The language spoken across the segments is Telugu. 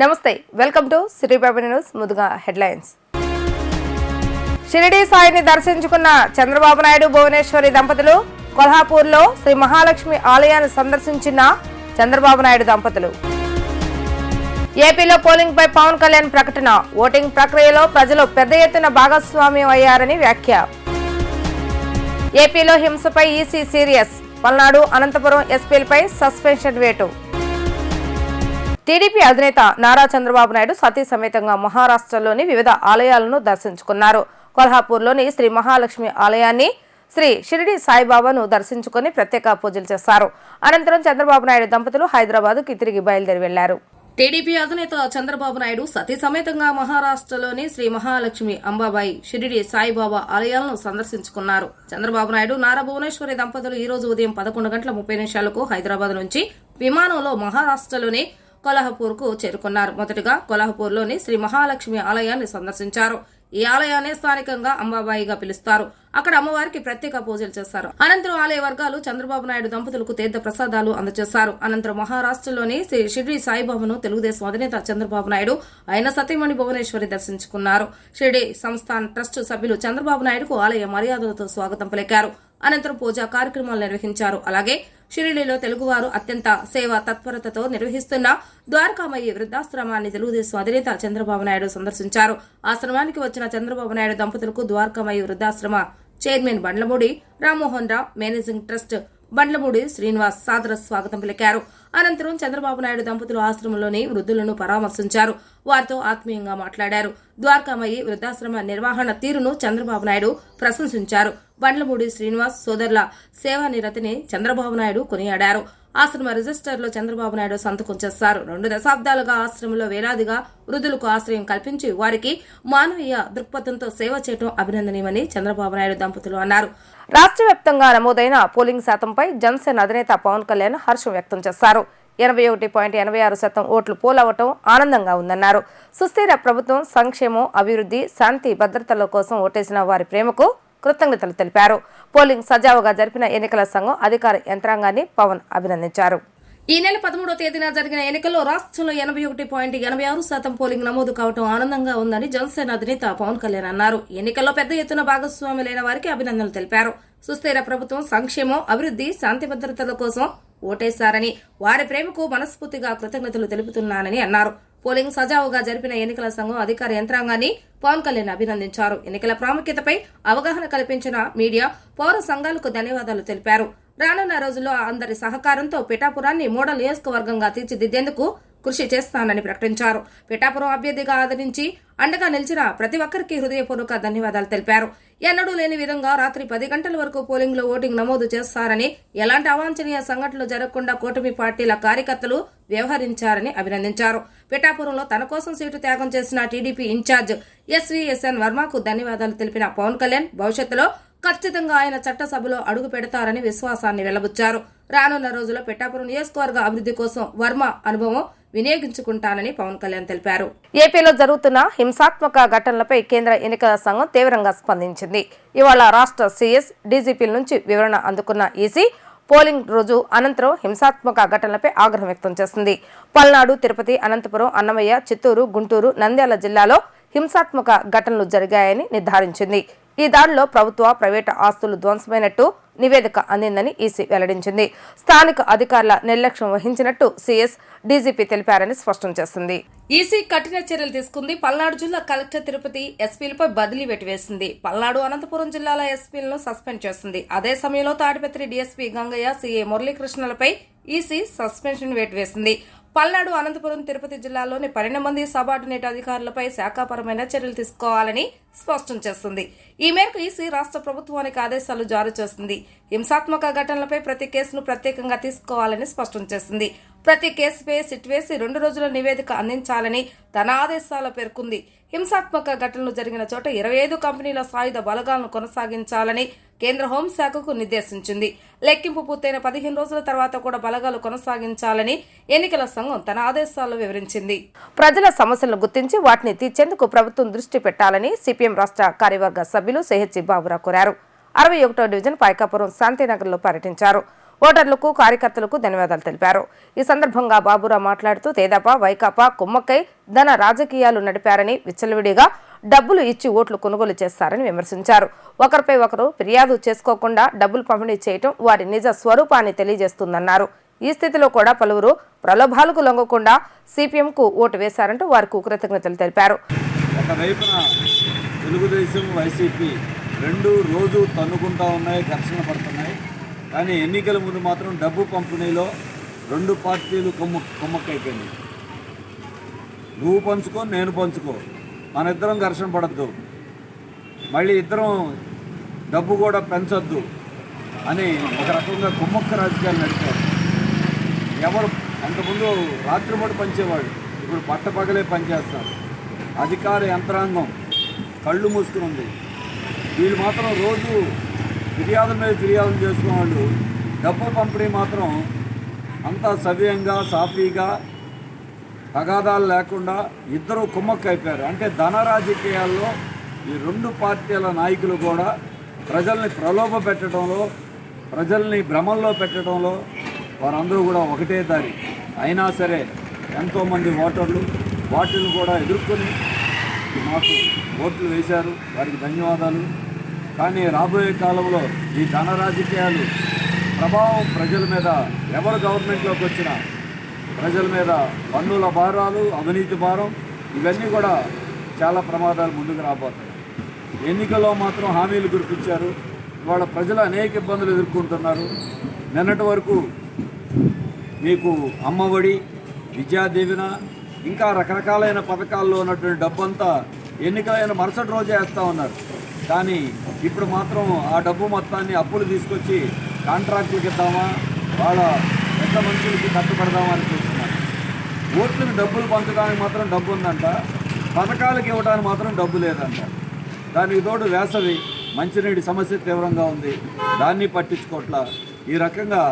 నమస్తే welcome to city paper news ముందుగా హెడ్లైన్స్. షిరిడి సాయిని దర్శించుకున్న చంద్రబాబు నాయుడు భువనేశ్వరి దంపతులు కొల్హాపూర్లో శ్రీ మహాలక్ష్మి ఆలయాన్ని సందర్శించిన చంద్రబాబు నాయుడు దంపతులు. ఏపీలో పోలింగ్ పై పవన్ కళ్యాణ్ ప్రకటన ఓటింగ్ ప్రక్రియలో ప్రజలు పెద్ద ఎత్తున భాగస్వామ్యం అయ్యారని వ్యాఖ్య. ఏపీలో హింసపై ఈసీ సీరియస్ పల్నాడు అనంతపురం ఎస్పీలపై సస్పెన్షన్ వేటు. టీడీపీ అధినేత నారా చంద్రబాబు నాయుడు సతీ సమేతంగా మహారాష్ట్రలోని వివిధ ఆలయాలను దర్శించుకున్నారు. కొల్హాపూర్లోని శ్రీ మహాలక్ష్మి ఆలయాన్ని శ్రీ షిరిడి సాయిబాబాను దర్శించుకుని ప్రత్యేక పూజలు చేశారు. అనంతరం చంద్రబాబు నాయుడు దంపతులు హైదరాబాద్కి తిరిగి బయలుదేరి వెళ్ళారు. టీడీపీ అధినేత చంద్రబాబు నాయుడు సతీ సమేతంగా మహారాష్ట్రలోని శ్రీ మహాలక్ష్మి అంబాబాయి షిరిడి సాయిబాబా ఆలయాలను సందర్శించుకున్నారు. చంద్రబాబు నాయుడు నారా భువనేశ్వరి దంపతులు ఈ రోజు ఉదయం పదకొండు గంటల ముప్పై నిమిషాలకు హైదరాబాద్ నుంచి విమానంలో మహారాష్ట్రలోని కొల్హాపూర్కు చేరుకున్నారు. మొదటగా కొల్హాపూర్లోని శ్రీ మహాలక్ష్మి ఆలయాన్ని సందర్శించారు. ఈ ఆలయాన్ని స్థానికంగా అంబాబాయిగా పిలుస్తారు. అక్కడ అమ్మవారికి ప్రత్యేక పూజలు చేస్తారు. అనంతరం ఆలయ వర్గాలు చంద్రబాబు నాయుడు దంపతులకు తీర్థ ప్రసాదాలు అందజేశారు అనంతరం మహారాష్ట్రలోని శ్రీ షిరిడి సాయిబాబాను తెలుగుదేశం అధినేత చంద్రబాబు నాయుడు ఆయన సతీమణి భువనేశ్వరి దర్శించుకున్నారు. షిర్డీ సంస్థాన్ ట్రస్ట్ సభ్యులు చంద్రబాబు నాయుడుకు ఆలయ మర్యాదలతో స్వాగతం పలికారు. అనంతరం పూజా కార్యక్రమాలు నిర్వహించారు. అలాగే షిరిడిలో తెలుగువారు అత్యంత సేవా తత్పరతతో నిర్వహిస్తున్న ద్వారకామయ్యి వృద్ధాశ్రమాన్ని తెలుగుదేశం అధినేత చంద్రబాబు నాయుడు సందర్శించారు. ఆశ్రమానికి వచ్చిన చంద్రబాబు నాయుడు దంపతులకు Dwarakamayi వృద్ధాశ్రమ chairman Bandlamudi Rammohan Rao managing trust Bandlamudi Srinivas సాదర స్వాగతం పలికారు. అనంతరం చంద్రబాబు నాయుడు దంపతులు ఆశ్రమంలోని వృద్ధులను పరామర్శించారు. వారితో ఆత్మీయంగా మాట్లాడారు. ద్వారకామయ్యి వృద్ధాశ్రమ నిర్వహణ తీరును చంద్రబాబు నాయుడు ప్రశంసించారు. బండ్లమూడి శ్రీనివాస్ సోదరుల సేవా నిరతిని చంద్రబాబు నాయుడు కొనియాడారు. ఆశ్రమ రిజిస్టర్లో చంద్రబాబు నాయుడు సంతకం చేస్తారు రెండు దశాబ్దాలుగా ఆశ్రమంలో వేలాదిగా వృద్ధులకు ఆశ్రయం కల్పించి వారికి మానవీయ దృక్పథంతో సేవ చేయడం అభినందనీయమని చంద్రబాబు నాయుడు దంపతులు అన్నారు. రాష్ట్ర వ్యాప్తంగా నమోదైన పోలింగ్ శాతంపై జనసేన అధినేత పవన్ కళ్యాణ్ హర్షం వ్యక్తం చేశారు. ఎనభై ఒకటి పాయింట్ ఎనభై ఆరు శాతం ఓట్లు పోలవటం ఆనందంగా ఉందన్నారు. సుస్థిర ప్రభుత్వం సంక్షేమం అభివృద్ధి శాంతి భద్రతల కోసం ఓటేసిన వారి ప్రేమకు కృతజ్ఞతలు తెలిపారు. పోలింగ్ సజావుగా జరిపిన ఎన్నికల సంఘం అధికార యంత్రాంగాన్ని పవన్ అభినందించారు. ఈ నెల పదమూడో తేదీన జరిగిన ఎన్నికల్లో రాష్ట్రంలో ఎనభై ఒకటి పాయింట్ ఎనభై ఆరు శాతం పోలింగ్ నమోదు కావడం ఆనందంగా ఉందని జనసేన అధినేత పవన్ కళ్యాణ్ అన్నారు. ఎన్నికల్లో పెద్ద ఎత్తున భాగస్వాములైన వారికి అభినందనలు తెలిపారు. సుస్థిర ప్రభుత్వం సంక్షేమం అభివృద్ధి శాంతి భద్రతల కోసం ఓటేశారని వారి ప్రేమకు మనస్ఫూర్తిగా కృతజ్ఞతలు తెలుపుతున్నానని అన్నారు. పోలింగ్ సజావుగా జరిపిన ఎన్నికల సంఘం అధికార యంత్రాంగాన్ని పవన్ కళ్యాణ్ అభినందించారు. ఎన్నికల ప్రాముఖ్యతపై అవగాహన కల్పించిన మీడియా పౌర సంఘాలకు ధన్యవాదాలు తెలిపారు. రానున్న రోజుల్లో అందరి సహకారంతో పిఠాపురాన్ని మోడల్ నియోజకవర్గంగా తీర్చిదిద్దేందుకు కృషి చేస్తానని ప్రకటించారు. పిఠాపురం అభ్యర్థిగా ఆదరించి అండగా నిలిచిన ప్రతి ఒక్కరికి హృదయపూర్వక ధన్యవాదాలు తెలిపారు. ఎన్నడూ లేని విధంగా రాత్రి పది గంటల వరకు పోలింగ్లో ఓటింగ్ నమోదు చేస్తారని ఎలాంటి అవాంఛనీయ సంఘటనలు జరగకుండా కూటమి పార్టీల కార్యకర్తలు వ్యవహరించారని అభినందించారు. పిఠాపురంలో తన కోసం సీటు త్యాగం చేసిన టీడీపీ ఇన్ఛార్జ్ ఎస్వీఎస్ఎన్ వర్మకు ధన్యవాదాలు తెలిపిన పవన్ కళ్యాణ్ భవిష్యత్తులో ఖచ్చితంగా ఆయన చట్టసభలో అడుగు పెడతారని విశ్వాసాన్ని వెల్లబుచ్చారు. రానున్న రోజుల్లో పెట్టాపురం నియోజకవర్గ అభివృద్ధి కోసం వర్మ అనుభవం వినియోగించుకుంటానని పవన్ కళ్యాణ్ తెలిపారు. ఏపీలో జరుగుతున్న హింసాత్మక ఘటనలపై కేంద్ర ఎన్నికల సంఘం తీవ్రంగా స్పందించింది. ఇవాళ రాష్ట్ర సీఎస్ డీజీపీల నుంచి వివరణ అందుకున్న ఈసీ పోలింగ్ రోజు అనంతరం హింసాత్మక ఘటనలపై ఆగ్రహం వ్యక్తం చేసింది. పల్నాడు తిరుపతి అనంతపురం అన్నమయ్య చిత్తూరు గుంటూరు నంద్యాల జిల్లాలో హింసాత్మక ఘటనలు జరిగాయని నిర్ధారించింది. ఈ దాడిలో ప్రభుత్వ ప్రైవేటు ఆస్తులు ధ్వంసమైనట్టు నివేదిక అందిందని ఈసీ వెల్లడించింది. స్థానిక అధికారుల నిర్లక్ష్యం వహించినట్టు సీఎస్ డీజీపీ తెలిపారని స్పష్టం చేసింది. ఈసీ కఠిన చర్యలు తీసుకుంది. పల్నాడు జిల్లా కలెక్టర్ తిరుపతి ఎస్పీలపై బదిలీ వెటివేసింది. పల్నాడు అనంతపురం జిల్లాల ఎస్పీలను సస్పెండ్ చేసింది. అదే సమయంలో తాడిపత్రి డీఎస్పీ గంగయ్య సీఏ మురళీకృష్ణలపై ఈసీ సస్పెన్షన్ వేటు వేసింది పల్నాడు అనంతపురం తిరుపతి జిల్లాల్లోని పన్నెండు మంది సబార్డినేట్ అధికారులపై శాఖాపరమైన చర్యలు తీసుకోవాలని స్పష్టం చేస్తుంది. ఈ మేరకు ఈసీ రాష్ట్ర ప్రభుత్వానికి ఆదేశాలు జారీ చేస్తుంది. హింసాత్మక ఘటనలపై ప్రతి కేసును ప్రత్యేకంగా తీసుకోవాలని స్పష్టం చేసింది ప్రతి కేసుపై సిట్ వేసి రెండు రోజుల నివేదిక అందించాలని తన ఆదేశాల్లో పేర్కొంది. హింసాత్మక ఘటనలు జరిగిన చోట ఇరవై ఐదు కంపెనీల సాయుధ బలగాలను కొనసాగించాలని కేంద్ర హోంశాఖకు నిర్దేశించింది. లెక్కింపు పూర్తయిన పదిహేను రోజుల తర్వాత కూడా బలగాలు కొనసాగించాలని ఎన్నికల సంఘం తన ఆదేశాల్లో వివరించింది. ప్రజల సమస్యలను గుర్తించి వాటిని తీర్చేందుకు ప్రభుత్వం దృష్టి పెట్టాలని సిపిఎం రాష్ట్ర కార్యవర్గ సభ్యులు సెహెచ్సి బాబురా కోరారు. అరవై ఒకటో డివిజన్ పైకాపురం శాంతినగర్లో పర్యటించారు. ఓటర్లకు కార్యకర్తలకు ధన్యవాదాలు తెలిపారు. ఈ సందర్భంగా బాబురావు మాట్లాడుతూ తేదప వైకాపా కుమ్మక్కై ధన రాజకీయాలు నడిపారని విచ్చలవిడిగా డబ్బులు ఇచ్చి ఓట్లు కొనుగోలు చేస్తారని విమర్శించారు. ఒకరిపై ఒకరు ఫిర్యాదు చేసుకోకుండా డబ్బులు పంపిణీ చేయటం వారి నిజ స్వరూపాన్ని తెలియజేస్తుందన్నారు. ఈ స్థితిలో కూడా పలువురు ప్రలోభాలకు లొంగకుండా సిపిఎంకు ఓటు వేశారంటూ వారికి కృతజ్ఞతలు తెలిపారు. తెలుగుదేశం వైసీపీ రెండు రోజు తన్నుకుంటా ఉన్నాయి ఘర్షణ పడుతున్నాయి. కానీ ఎన్నికల ముందు మాత్రం డబ్బు పంపిణీలో రెండు పార్టీలు కొమ్ము కొమ్మక్కైపోయింది నువ్వు పంచుకో నేను పంచుకో. మన ఇద్దరం ఘర్షణ పడద్దు. మళ్ళీ ఇద్దరం డబ్బు కూడా పెంచొద్దు అని ఒక రకంగా కుమ్మక్క రాజకీయాలు నడిచారు. ఎవరు అంతకుముందు రాత్రిపూట పంచేవాడు ఇప్పుడు పట్టపగలే పనిచేస్తారు. అధికార యంత్రాంగం కళ్ళు మూసుకుని ఉంది వీళ్ళు మాత్రం రోజు ఫిర్యాదుల మీద ఫిర్యాదులు చేసుకునే వాళ్ళు డబ్బు పంపిణీ మాత్రం అంతా సవ్యంగా సాఫీగా తగాదాలు లేకుండా ఇద్దరు కుమ్మక్కైపోయారు అంటే ధన రాజకీయాల్లో ఈ రెండు పార్టీల నాయకులు కూడా ప్రజల్ని ప్రలోభ పెట్టడంలో ప్రజల్ని భ్రమంలో పెట్టడంలో వారందరూ కూడా ఒకటే దారి. అయినా సరే ఎంతోమంది ఓటర్లు వాటిని కూడా ఎదుర్కొని మాకు ఓట్లు వేశారు. వారికి ధన్యవాదాలు. కానీ రాబోయే కాలంలో ఈ ధన రాజకీయాలు ప్రభావం ప్రజల మీద ఎవరు గవర్నమెంట్లోకి వచ్చినా ప్రజల మీద పన్నుల భారాలు అవినీతి భారం ఇవన్నీ కూడా చాలా ప్రమాదాలు ముందుకు రాబోతాయి ఎన్నికల్లో మాత్రం హామీలు గుర్తించారు ఇవాళ ప్రజలు అనేక ఇబ్బందులు ఎదుర్కొంటున్నారు. నిన్నటి వరకు మీకు అమ్మఒడి విద్యాదీవెన ఇంకా రకరకాలైన పథకాల్లో ఉన్నటువంటి డబ్బంతా ఎన్నికలైన మరుసటి రోజే వేస్తూ ఉన్నారు. కానీ ఇప్పుడు మాత్రం ఆ డబ్బు మొత్తాన్ని అప్పులు తీసుకొచ్చి కాంట్రాక్టులకు ఇద్దామా? వాళ్ళ పెద్ద మనుషులకి కట్టుబడదామా అని చూస్తున్నారు. ఓట్లకు డబ్బులు పంచడానికి మాత్రం డబ్బు ఉందంట. పథకాలకు ఇవ్వడానికి మాత్రం డబ్బు లేదంట. దానికి తోడు వేసవి మంచినీటి సమస్య తీవ్రంగా ఉంది. దాన్ని పట్టించుకోవట్ల. ఈ రకంగా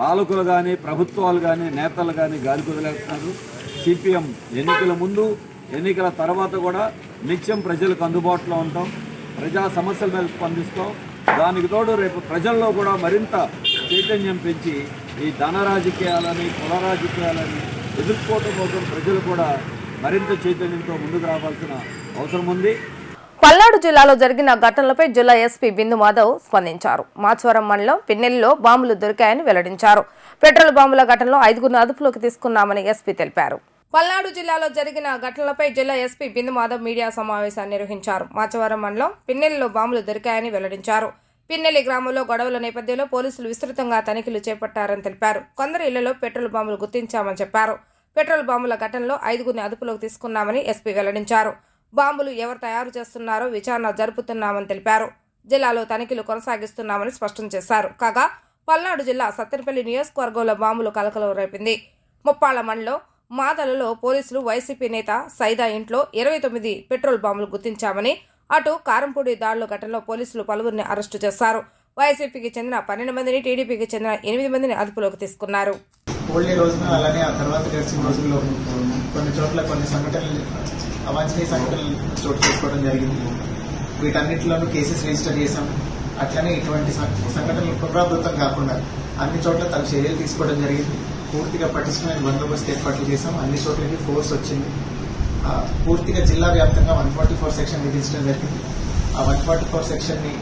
పాలకులు కానీ ప్రభుత్వాలు కానీ నేతలు కానీ గాలి కుదిలేస్తున్నారు. సిపిఎం ఎన్నికల ముందు ఎన్నికల తర్వాత కూడా నిత్యం ప్రజలకు అందుబాటులో ఉంటాం. ప్రజా సమస్యల మీద స్పందిస్తాం దానికి తోడు రేపు ప్రజల్లో కూడా మరింత చైతన్యం పెంచి ఈ ధన రాజకీయాలని కుల రాజకీయాలని ఎదుర్కోవటం కోసం ప్రజలు కూడా మరింత చైతన్యంతో ముందుకు రావాల్సిన అవసరం ఉంది. పల్నాడు జిల్లాలో జరిగిన ఘటనలపై జిల్లా ఎస్పీ బిందు మాధవ్ స్పందించారు. మాచవరం మండలం పిన్నెల్లిలో బాంబులు దొరికాయని వెల్లడించారు. పెట్రోల్ బాంబుల ఘటనలో ఐదుగురిని అదుపులోకి తీసుకున్నామని ఎస్పీ తెలిపారు. పల్నాడు జిల్లాలో జరిగిన ఘటనలపై జిల్లా ఎస్పీ బిందు మాధవ్ మీడియా సమావేశాన్ని నిర్వహించారు. మాచవరం మండలం పిన్నెల్లో బాంబులు దొరికాయని వెల్లడించారు. పిన్నెల్లి గ్రామంలో గొడవల నేపథ్యంలో పోలీసులు విస్తృతంగా తనిఖీలు చేపట్టారని తెలిపారు. కొందరు ఇళ్ళలో పెట్రోల్ బాంబులు గుర్తించామని చెప్పారు. పెట్రోల్ బాంబుల ఘటనలో ఐదుగురిని అదుపులోకి తీసుకున్నామని ఎస్పీ వెల్లడించారు. బాంబులు ఎవరు తయారు చేస్తున్నారో విచారణ జరుపుతున్నామని తెలిపారు. జిల్లాలో తనిఖీలు కొనసాగిస్తున్నామని స్పష్టం చేశారు. కాగా పల్నాడు జిల్లా సత్తెనపల్లి నియోజకవర్గంలో బాంబులు కలకలం రేపింది. ముప్పాళ్ళ మండలం మాదలలో పోలీసులు వైసీపీ నేత సైదా ఇంట్లో ఇరవై తొమ్మిది పెట్రోల్ బాంబులు గుర్తించామని అటు కారంపూడి దాడుల ఘటనలో పోలీసులు పలువురిని అరెస్టు చేశారు. వైసీపీకి చెందిన పన్నెండు మందిని టీడీపీకి చెందిన ఎనిమిది మందిని అదుపులోకి తీసుకున్నారు. హోలీ రోజున అలానే ఆ తర్వాత గడిచిన రోజుల్లో కొన్ని చోట్ల కొన్ని సంఘటనలు అవాంఛనీయ సంఘటనలు చోటు చేసుకోవడం జరిగింది. వీటన్నిటిలోనూ కేసెస్ రిజిస్టర్ చేశాం. అట్లనే ఇటువంటి సంఘటనలు పునరావృతం కాకుండా అన్ని చోట్ల తన చర్యలు తీసుకోవడం జరిగింది. పూర్తిగా పటిష్టమైన బందోబస్తు ఏర్పాట్లు చేశాం. అన్ని చోట్లకి ఫోర్స్ వచ్చింది. ఆ, పూర్తిగా జిల్లా వ్యాప్తంగా వన్ ఫార్టీ ఫోర్ సెక్షన్ విధించడం జరిగింది. ఆ వన్ ఫార్టీ ఫోర్ సెక్షన్ని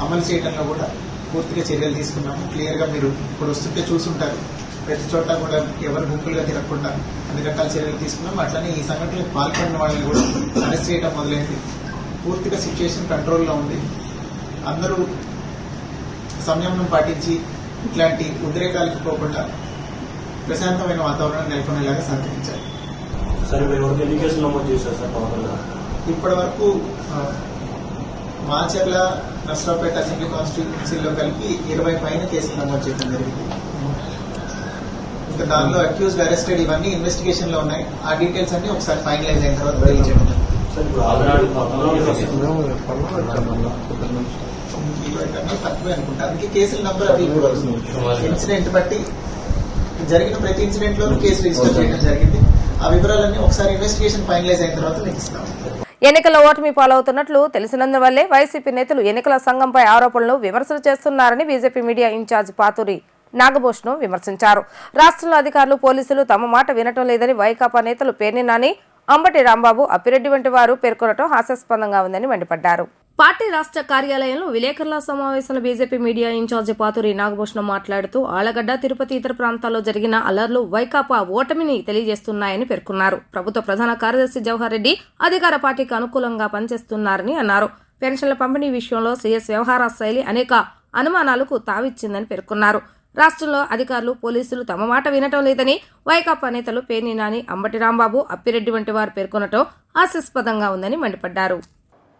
అమలు చేయడంలో కూడా పూర్తిగా చర్యలు తీసుకున్నాము. క్లియర్గా మీరు ఇప్పుడు వస్తుంటే చూసుంటారు. ప్రతి చోట కూడా ఎవరు గుంపులుగా తిరగకుండా అన్ని రకాల చర్యలు తీసుకున్నాం అట్లనే ఈ సంఘటనలకు పాల్పడిన వాళ్ళని కూడా అరెస్ట్ చేయడం మొదలైంది. పూర్తిగా సిచ్యుయేషన్ కంట్రోల్లో ఉంది. అందరూ సంయమనం పాటించి ఇట్లాంటి ఉద్రేకాలకు పోకుండా ప్రశాంతమైన వాతావరణం నెలకొనేలాగా సహకరించాలి సరే ఇప్పటి వరకు మాచర్ల నర్సరావుపేట అసెంబ్లీ కాన్స్టిట్యూన్సీలో కలిపి ఇరవై పైన కేసులు నమోదు చేయడం జరిగింది. ఇంకా దానిలో అక్యూజ్డ్ అరెస్టెడ్ ఇవన్నీ ఇన్వెస్టిగేషన్లో ఉన్నాయి. ఆ డీటెయిల్స్ అన్ని ఒకసారి ఫైనలైజ్ అయిన తర్వాత ఇవన్నీ తక్కువే అనుకుంటా. అందుకే కేసుల నంబర్ ఇన్సిడెంట్ బట్టి జరిగిన ప్రతి ఇన్సిడెంట్ లోనూ కేసు రిజిస్టర్ చేయడం జరిగింది. ఆ వివరాలన్నీ ఒకసారి ఇన్వెస్టిగేషన్ ఫైనలైజ్ అయిన తర్వాత మీకు ఇస్తాం. ఎన్నికల్లో ఓటమి పాలవుతున్నట్లు తెలిసినందువల్లే వైసీపీ నేతలు ఎన్నికల సంఘంపై ఆరోపణలు విమర్శలు చేస్తున్నారని BJP media incharge Pathuri Nagabhushanam విమర్శించారు. రాష్ట్రంలో అధికారులు పోలీసులు తమ మాట వినటం లేదని వైకాపా నేతలు పేర్ని నాని అంబటి రాంబాబు అప్పిరెడ్డి వంటి వారు పేర్కొనటం హాస్యాస్పదంగా ఉందని మండిపడ్డారు. పార్టీ రాష్ట్ర కార్యాలయంలో విలేకరుల సమావేశంలో BJP media incharge Pathuri Nagabhushanam మాట్లాడుతూ ఆలగడ్డ తిరుపతి ఇతర ప్రాంతాల్లో జరిగిన అల్లర్లు వైకాపా ఓటమిని తెలియజేస్తున్నాయని పేర్కొన్నారు. ప్రభుత్వ ప్రధాన కార్యదర్శి జవహర్ రెడ్డి అధికార పార్టీకి అనుకూలంగా పనిచేస్తున్నారని అన్నారు. పెన్షన్ల పంపిణీ విషయంలో సీఎస్ వ్యవహార శైలి అనేక అనుమానాలకు తావిచ్చిందని పేర్కొన్నారు. రాష్ట్రంలో అధికారులు పోలీసులు తమ మాట వినటం లేదని వైకాపా నేతలు పేర్ని నాని అంబటి రాంబాబు అప్పిరెడ్డి వంటి వారు పేర్కొనటం హాస్యాస్పదంగా ఉందని మండిపడ్డారు.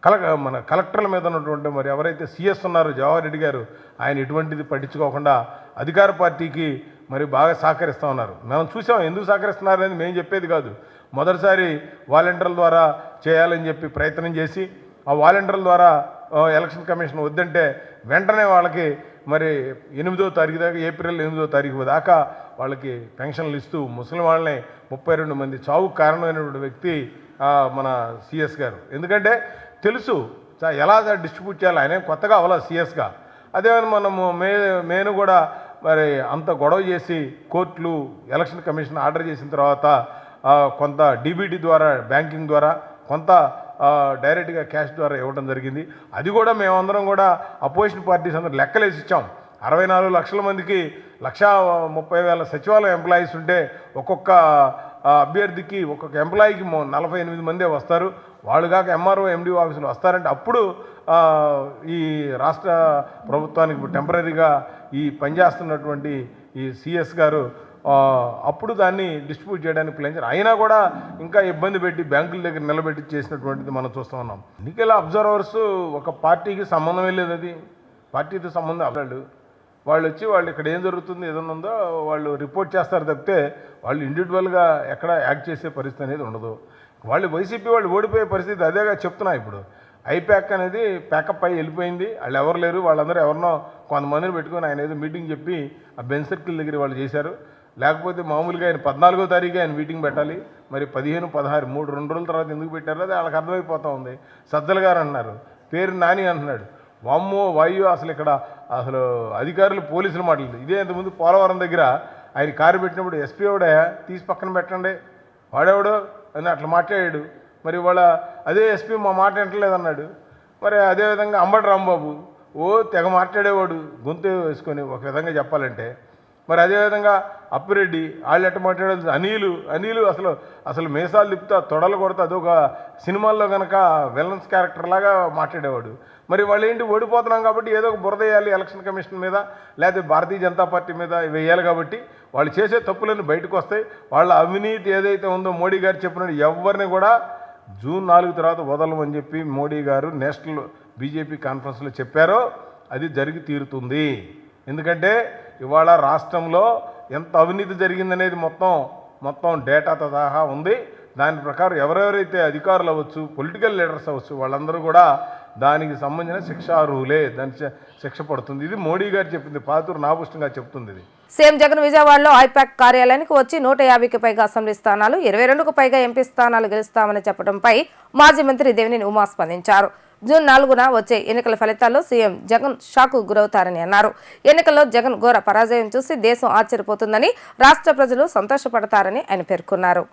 కల మన కలెక్టర్ల మీద ఉన్నటువంటి మరి ఎవరైతే సీఎస్ ఉన్నారో జవహర్ రెడ్డి గారు ఆయన ఎటువంటిది పట్టించుకోకుండా అధికార పార్టీకి మరి బాగా సహకరిస్తూ ఉన్నారు. మనం చూసాం ఎందుకు సహకరిస్తున్నారు అనేది మేము చెప్పేది కాదు. మొదటిసారి వాలంటీర్ల ద్వారా చేయాలని చెప్పి ప్రయత్నం చేసి ఆ వాలంటీర్ల ద్వారా ఎలక్షన్ కమిషన్ వద్దంటే వెంటనే వాళ్ళకి మరి ఎనిమిదో తారీఖు దాకా ఏప్రిల్ ఎనిమిదో తారీఖు దాకా వాళ్ళకి పెన్షన్లు ఇస్తూ ముసలి వాళ్ళని ముప్పై రెండు మంది చావుకు కారణమైనటువంటి వ్యక్తి మన సిఎస్ గారు. ఎందుకంటే తెలుసు. ఎలా డిస్ట్రిబ్యూట్ చేయాలి? ఆయన కొత్తగా అవ్వాలి సీఎస్గా అదే మనము మే మేను కూడా మరి అంత గొడవ చేసి కోర్టులు ఎలక్షన్ కమిషన్ ఆర్డర్ చేసిన తర్వాత కొంత డీబీటీ ద్వారా బ్యాంకింగ్ ద్వారా కొంత డైరెక్ట్గా క్యాష్ ద్వారా ఇవ్వడం జరిగింది. అది కూడా మేమందరం కూడా అపోజిషన్ పార్టీస్ అందరూ లెక్కలేసి ఇచ్చాం. అరవై నాలుగు లక్షల మందికి లక్షా ముప్పై వేల సచివాలయ ఎంప్లాయీస్ ఉంటే ఒక్కొక్క అభ్యర్థికి ఒక్కొక్క ఎంప్లాయీకి నలభై ఎనిమిది మందే వస్తారు. వాళ్ళు కాక ఎంఆర్ఓ ఎండిఓ ఆఫీసులు వస్తారంటే అప్పుడు ఈ రాష్ట్ర ప్రభుత్వానికి టెంపరీగా ఈ పనిచేస్తున్నటువంటి ఈ సిఎస్ గారు అప్పుడు దాన్ని డిస్ట్రిబ్యూట్ చేయడానికి ప్లాన్ అయినా కూడా ఇంకా ఇబ్బంది పెట్టి బ్యాంకుల దగ్గర నిలబెట్టి చేసినటువంటిది మనం చూస్తూ ఉన్నాం. ఎన్నికల అబ్జర్వర్స్ ఒక పార్టీకి సంబంధం లేదు అది. పార్టీతో సంబంధం అవ్వలేదు. వాళ్ళు వచ్చి వాళ్ళు ఇక్కడ ఏం జరుగుతుంది ఏదైనా ఉందో వాళ్ళు రిపోర్ట్ చేస్తారు తప్పితే వాళ్ళు ఇండివిజువల్గా ఎక్కడ యాక్ట్ చేసే పరిస్థితి అనేది ఉండదు. వాళ్ళు వైసీపీ వాళ్ళు ఓడిపోయే పరిస్థితి అదేగా చెప్తున్నా ఇప్పుడు. ఐప్యాక్ అనేది ప్యాకప్ అయ్యి వెళ్ళిపోయింది. వాళ్ళు ఎవరు లేరు. వాళ్ళందరూ ఎవరినో కొంతమందిని పెట్టుకొని ఆయన ఏదో మీటింగ్ చెప్పి ఆ బెన్ సర్కిల్ దగ్గర వాళ్ళు చేశారు. లేకపోతే మామూలుగా ఆయన పద్నాలుగో తారీఖు ఆయన మీటింగ్ పెట్టాలి. మరి పదిహేను పదహారు మూడు రెండు రోజుల తర్వాత ఎందుకు పెట్టారో? అది వాళ్ళకి అర్థమైపోతూ ఉంది. సజ్జల గారు అంటున్నారు. పేరు నాని అంటున్నాడు. వామ్మో వాయు అసలు ఇక్కడ అసలు అధికారులు పోలీసులు మాట్లాడలేదు ఇదే ఇంతకుముందు పోలవరం దగ్గర ఆయన కారు పెట్టినప్పుడు ఎస్పీ ఎవడే? తీసి పక్కన పెట్టండి. వాడెవడు? అని అట్లా మాట్లాడాడు. మరి వాళ్ళ అదే ఎస్పీ మా మాట వింటలేదన్నాడు మరి అదేవిధంగా అంబటి రాంబాబు ఓ తెగ మాట్లాడేవాడు గొంతు వేసుకొని ఒక విధంగా చెప్పాలంటే మరి అదేవిధంగా అప్పిరెడ్డి వాళ్ళు ఎట్ట మాట్లాడేది అనిలు అనిలు అసలు అసలు మీసాలు తిప్పుతా తొడలు కొడతా అదొక సినిమాల్లో కనుక విలన్స్ క్యారెక్టర్ లాగా మాట్లాడేవాడు. మరి వాళ్ళు ఏంటి ఓడిపోతున్నాం కాబట్టి ఏదో ఒక బురద వేయాలి ఎలక్షన్ కమిషన్ మీద లేకపోతే భారతీయ జనతా పార్టీ మీద వేయాలి కాబట్టి వాళ్ళు చేసే తప్పులన్నీ బయటకు వస్తాయి. వాళ్ళ అవినీతి ఏదైతే ఉందో మోడీ గారు చెప్పినట్టు ఎవరిని కూడా జూన్ నాలుగు తర్వాత వదలమని చెప్పి మోడీ గారు నేషనల్ బీజేపీ కాన్ఫరెన్స్లో చెప్పారో అది జరిగి తీరుతుంది. ఎందుకంటే ఇవాళ రాష్ట్రంలో ఎంత అవినీతి జరిగిందనేది మొత్తం మొత్తం డేటా సహా ఉంది. దాని ప్రకారం ఎవరెవరైతే అధికారులు అవ్వచ్చు పొలిటికల్ లీడర్స్ అవ్వచ్చు వాళ్ళందరూ కూడా దానికి సంబంధించిన శిక్షార్హులే దాని శిక్ష పడుతుంది. ఇది మోడీ గారు చెప్పింది పాతూరు నాపుష్టంగా చెప్తుంది ఇది. సీఎం జగన్ విజయవాడలో ఐపాక్ కార్యాలయానికి వచ్చి నూట యాభైకి పైగా అసెంబ్లీ స్థానాలు ఇరవై రెండుకు పైగా ఎంపీ స్థానాలు గెలుస్తామని చెప్పడంపై మాజీ మంత్రి దేవినేని ఉమా స్పందించారు. జూన్ నాలుగున వచ్చే ఎన్నికల ఫలితాల్లో సీఎం జగన్ షాకు గురవుతారని అన్నారు. ఎన్నికల్లో జగన్ ఘోర పరాజయం చూసి దేశం ఆశ్చర్యపోతుందని రాష్ట్ర ప్రజలు సంతోషపడతారని ఆయన పేర్కొన్నారు.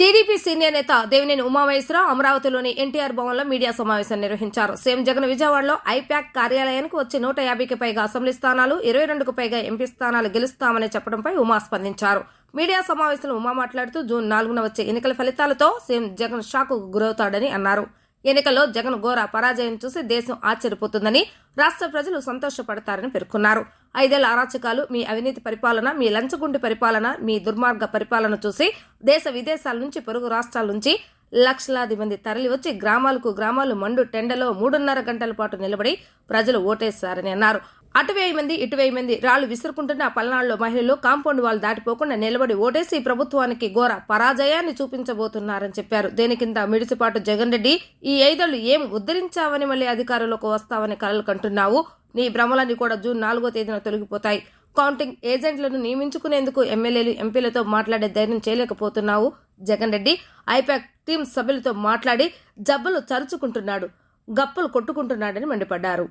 టీడీపీ సీనియర్ నేత దేవినేని ఉమామహేశ్వరరావు అమరావతిలోని ఎన్టీఆర్ భవన్లో మీడియా సమావేశం నిర్వహించారు. సీఎం జగన్ విజయవాడలో ఐపాక్ కార్యాలయానికి వచ్చి నూట యాభైకి పైగా అసెంబ్లీ స్థానాలు ఇరవై రెండుకు పైగా ఎంపీ స్థానాలు గెలుస్తామని చెప్పడంపై ఉమా స్పందించారు. మీడియా సమావేశంలో ఉమా మాట్లాడుతూ జూన్ నాలుగున వచ్చే ఎన్నికల ఫలితాలతో సీఎం జగన్ షాకు గురవుతాడని అన్నారు. ఎన్నికల్లో జగన్ ఘోర పరాజయం చూసి దేశం ఆశ్చర్యపోతుందని రాష్ట్ర ప్రజలు సంతోషపడతారని పేర్కొన్నారు. ఐదేళ్ళ అరాచకాలు మీ అవినీతి పరిపాలన మీ లంచగుండి పరిపాలన మీ దుర్మార్గ పరిపాలన చూసి దేశ విదేశాల నుంచి పొరుగు రాష్ట్రాల నుంచి లక్షలాది మంది తరలి వచ్చి గ్రామాలకు గ్రామాలు మండు టెండలో మూడున్నర గంటల పాటు నిలబడి ప్రజలు ఓటేశారని అన్నారు. అటు వేయమంది మంది ఇటు వేయమంది మంది రాళ్ళు విసురుకుంటున్న పల్నాడులో మహిళలు కాంపౌండ్ వాళ్ళు దాటిపోకుండా నిలబడి ఓటేసి ప్రభుత్వానికి ఘోర పరాజయాన్ని చూపించబోతున్నారని చెప్పారు. దేని కింద మిడిసిపాటు జగన్ రెడ్డి ఈ ఐదేళ్ళు ఏం ఉద్ధరించావని మళ్ళీ అధికారంలోకి వస్తావని కలలు కంటున్నావు? నీ భ్రమలన్నీ కూడా జూన్ నాలుగో తేదీన తొలగిపోతాయి. కౌంటింగ్ ఏజెంట్లను నియమించుకునేందుకు ఎమ్మెల్యేలు ఎంపీలతో మాట్లాడే ధైర్యం చేయలేకపోతున్నావు జగన్ రెడ్డి. ఐపాక్ టీం సభ్యులతో మాట్లాడి జబ్బలు చరుచుకుంటున్నాడు గప్పులు కొట్టుకుంటున్నాడని మండిపడ్డారు.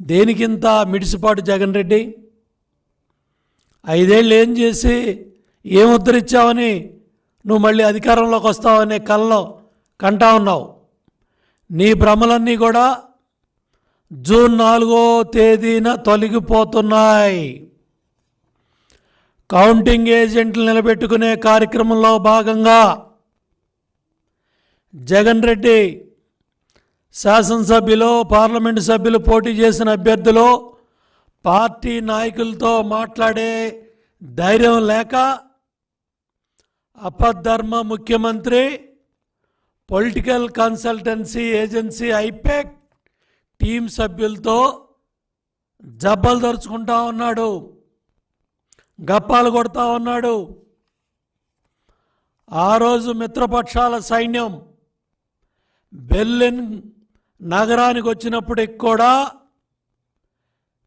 దేనికింత మిడిసిపాటు జగన్ రెడ్డి? ఐదేళ్ళు ఏం చేసి ఏం ఉద్ధరించావని నువ్వు మళ్ళీ అధికారంలోకి వస్తావనే కల్లో కంటా ఉన్నావు. నీ భ్రమలన్నీ కూడా జూన్ నాలుగో తేదీన తొలగిపోతున్నాయి. కౌంటింగ్ ఏజెంట్లు నిలబెట్టుకునే కార్యక్రమంలో భాగంగా జగన్ రెడ్డి శాసనసభ్యులు పార్లమెంటు సభ్యులు పోటీ చేసిన అభ్యర్థులు పార్టీ నాయకులతో మాట్లాడే ధైర్యం లేక అపధర్మ ముఖ్యమంత్రి political consultancy agency IPAC team సభ్యులతో జబ్బలు దరుచుకుంటా ఉన్నాడు గప్పాలు కొడతా ఉన్నాడు. ఆ రోజు మిత్రపక్షాల సైన్యం బెర్లిన్ నగరానికి వచ్చినప్పటికి కూడా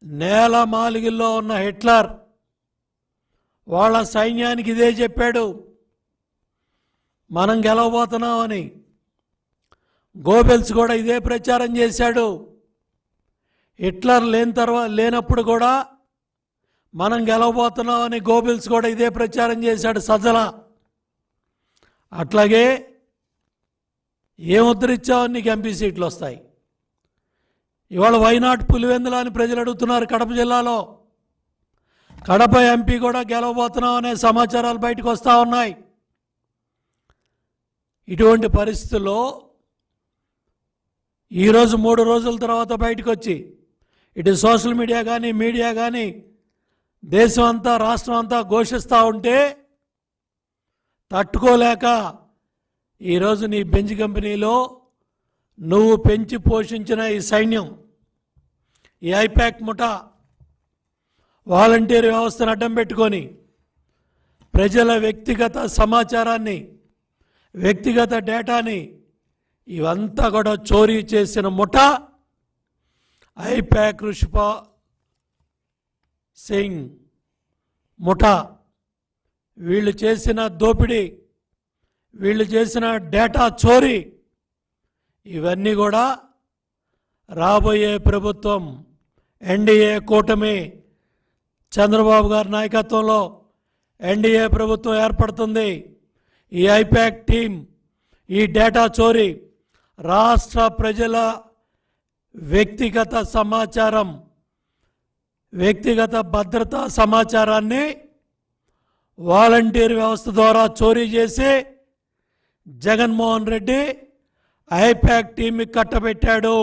నేల మాలిగిల్లో ఉన్న హిట్లర్ వాళ్ళ సైన్యానికి ఇదే చెప్పాడు. మనం గెలవబోతున్నామని. గోబెల్స్ కూడా ఇదే ప్రచారం చేశాడు. హిట్లర్ లేని తర్వాత లేనప్పుడు కూడా మనం గెలవబోతున్నామని గోబెల్స్ కూడా ఇదే ప్రచారం చేశాడు సజల అట్లాగే ఏం ఉద్ధరించావు నీకు ఎంపీ సీట్లు వస్తాయి. ఇవాళ వైనాట్ పులివెందుల అని ప్రజలు అడుగుతున్నారు కడప జిల్లాలో. కడప ఎంపీ కూడా గెలవబోతున్నాం అనే సమాచారాలు బయటకు వస్తూ ఉన్నాయి. ఇటువంటి పరిస్థితుల్లో ఈరోజు మూడు రోజుల తర్వాత బయటకు వచ్చి ఇటు సోషల్ మీడియా కానీ మీడియా కానీ దేశం అంతా రాష్ట్రం అంతా ఘోషిస్తూ ఉంటే తట్టుకోలేక ఈరోజు నీ బెంజ్ కంపెనీలో నువ్వు పెంచి పోషించిన ఈ సైన్యం ఈ ఐపాక్ ముఠా వాలంటీర్ వ్యవస్థను అడ్డం పెట్టుకొని ప్రజల వ్యక్తిగత సమాచారాన్ని వ్యక్తిగత డేటాని ఇవంతా కూడా చోరీ చేసిన ముఠా ఐపాక్ రుషిపా సింగ్ ముఠా. వీళ్ళు చేసిన దోపిడీ వీళ్ళు చేసిన డేటా చోరీ. ఇవన్నీ కూడా రాబోయే ప్రభుత్వం ఎన్డీఏ కూటమి చంద్రబాబు గారి నాయకత్వంలో ఎన్డీఏ ప్రభుత్వం ఏర్పడుతుంది. ఈ ఐపాక్ టీం ఈ డేటా చోరీ రాష్ట్ర ప్రజల వ్యక్తిగత సమాచారం వ్యక్తిగత భద్రతా సమాచారాన్ని వాలంటీర్ వ్యవస్థ ద్వారా చోరీ చేసి జగన్మోహన్ రెడ్డి ఐపాక్ టీంకి కట్టబెట్టాడు.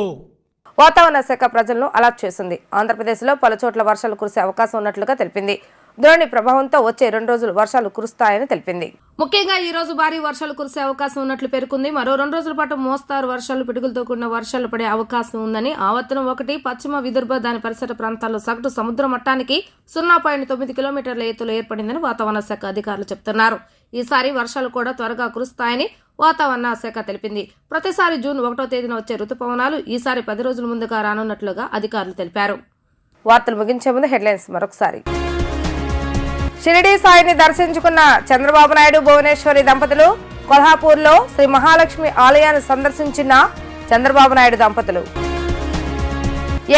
వాతావరణ శాఖ ప్రజలను అలర్ట్ చేసింది. ఆంధ్రప్రదేశ్లో పలు చోట్ల వర్షాలు కురిసే అవకాశం ఉన్నట్లుగా తెలిపింది. ద్రోణి ప్రభావంతో వచ్చే రెండు రోజులు వర్షాలు కురుస్తాయని తెలిపింది. ముఖ్యంగా ఈ రోజు భారీ వర్షాలు కురిసే అవకాశం ఉన్నట్లు పేర్కొంది. మరో రెండు రోజుల పాటు మోస్తారు వర్షాలు పిడుగులతో కూడిన వర్షాలు పడే అవకాశం ఉందని ఆవర్తనం ఒకటి పశ్చిమ విదర్భ దాని పరిసర ప్రాంతాల్లో సగటు సముద్ర మట్టానికి సున్నా పాయింట్ తొమ్మిది కిలోమీటర్ల ఎత్తులో ఏర్పడిందని వాతావరణ శాఖ అధికారులు చెప్తున్నారు. ఈసారి వర్షాలు కూడా త్వరగా కురుస్తాయని వాతావరణ శాఖ తెలిపింది. ప్రతిసారి జూన్ ఒకటో తేదీన వచ్చే రుతుపవనాలు ఈసారి పది రోజుల ముందుగా రానున్నట్లుగా అధికారులు తెలిపారు. వార్తలు ముగించే ముందు హెడ్లైన్స్ మరొకసారి. షిరిడీ సాయిని దర్శించుకున్న చంద్రబాబు నాయుడు భువనేశ్వరి దంపతులు కొల్హాపూర్లో శ్రీ మహాలక్ష్మి ఆలయాన్ని సందర్శించిన చంద్రబాబు నాయుడు దంపతులు.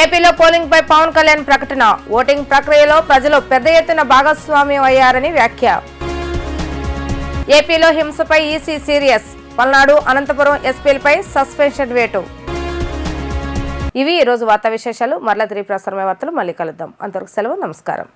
ఏపీలో పోలింగ్ పై పవన్ కళ్యాణ్ ప్రకటన. ఓటింగ్ ప్రక్రియలో ప్రజలు పెద్ద ఎత్తున భాగస్వామ్యం అయ్యారని వ్యాఖ్య. ఏపీలో హింసపై ఈసీ సీరియస్. పల్నాడు అనంతపురం ఎస్పీలపై సస్పెన్షన్ వేటు. ఇవి ఈరోజు రోజు వార్తా విశేషాలు. మరల తిరిగి ప్రసారమే వార్తలు మళ్ళీ కలుద్దాం. అంతవరకు సెలవు నమస్కారం.